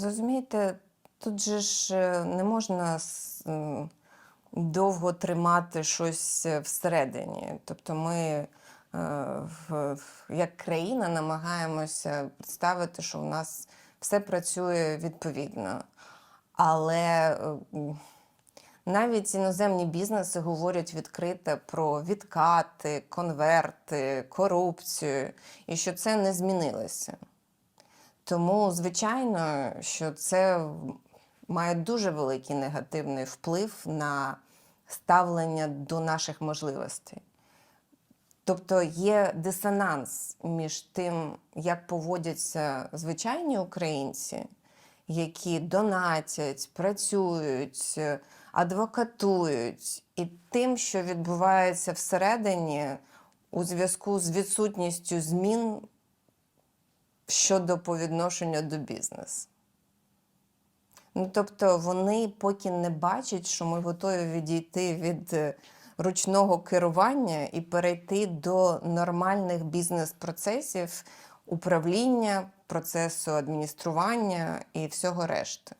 Розумієте, тут же ж е, не можна довго тримати щось е, всередині. Тобто ми е, як країна намагаємося представити, що у нас все працює відповідно. Але навіть іноземні бізнеси говорять відкрито про відкати, конверти, корупцію, і що це не змінилося. Тому, звичайно, що це має дуже великий негативний вплив на ставлення до наших можливостей. Тобто є дисонанс між тим, як поводяться звичайні українці, які донатять, працюють, адвокатують, і тим, що відбувається всередині у зв'язку з відсутністю змін щодо по відношенню до бізнесу. Ну, тобто вони поки не бачать, що ми готові відійти від е, ручного керування і перейти до нормальних бізнес-процесів управління, процесу адміністрування і всього решти.